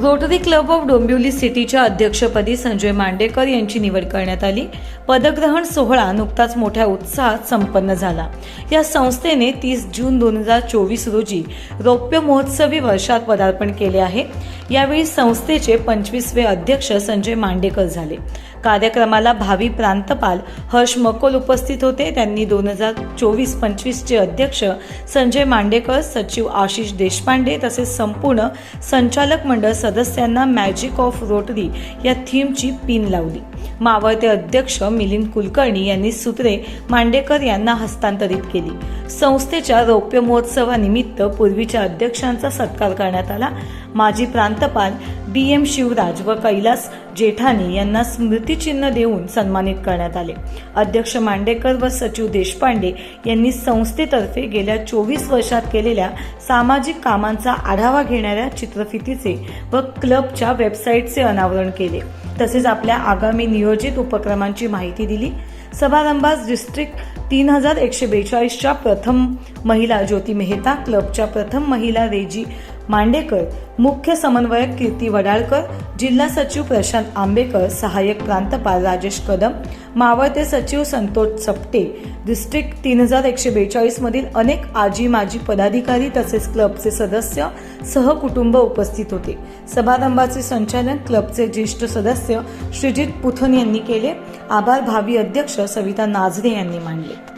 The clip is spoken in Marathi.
रोटरी क्लब ऑफ डोंबिवली सिटीच्या अध्यक्षपदी संजय मांडेकर यांची निवड करण्यात आली. पदग्रहण सोहळा नुकताच मोठ्या उत्साहात संपन्न झाला. या संस्थेने तीस जून दोन हजार चोवीस रोजी रौप्य महोत्सवी वर्षात पदार्पण केले आहे. यावेळी संस्थेचे पंचवीसवे अध्यक्ष संजय मांडेकर झाले. कार्यक्रमाला भावी प्रांतपाल हर्ष मकोल उपस्थित होते. त्यांनी दोन हजार चोवीस पंचवीसचे अध्यक्ष संजय मांडेकर सचिव आशिष देशपांडे तसेच संपूर्ण संचालक मंडळ सदस्यांना मॅजिक ऑफ रोटरी या थीमची पिन लावली. मावळते अध्यक्ष मिलिंद कुलकर्णी यांनी सूत्रे मांडेकर यांना हस्तांतरित केली. संस्थेच्या रौप्य महोत्सवानिमित्त पूर्वीच्या अध्यक्षांचा सत्कार करण्यात आला. माजी प्रांतपाल बी एम शिवराज व कैलास जेठानी यांना स्मृतिचिन्ह देऊन सन्मानित करण्यात आले. अध्यक्ष मांडेकर व सचिव देशपांडे यांनी संस्थेतर्फे गेल्या चोवीस वर्षात केलेल्या सामाजिक कामांचा आढावा घेणाऱ्या चित्रफितीचे व क्लबच्या वेबसाईटचे अनावरण केले. तसेच आपल्या आगामी नियोजित उपक्रमांची माहिती दिली. समारंभास डिस्ट्रिक्ट तीन हजार एकशे बेचाळीसच्या प्रथम महिला ज्योती मेहता क्लबच्या प्रथम महिला रेजी मांडेकर मुख्य समन्वयक कीर्ती वडाळकर जिल्हा सचिव प्रशांत आंबेकर सहाय्यक प्रांतपाल राजेश कदम मावळते सचिव संतोष चपटे डिस्ट्रिक्ट तीन हजार एकशे बेचाळीसमधील अनेक आजी माजी पदाधिकारी तसेच क्लबचे सदस्य सहकुटुंब उपस्थित होते. समारंभाचे संचालन क्लबचे ज्येष्ठ सदस्य श्रीजित पुथन यांनी केले. आभार भावी अध्यक्ष सविता नाझरे यांनी मांडले.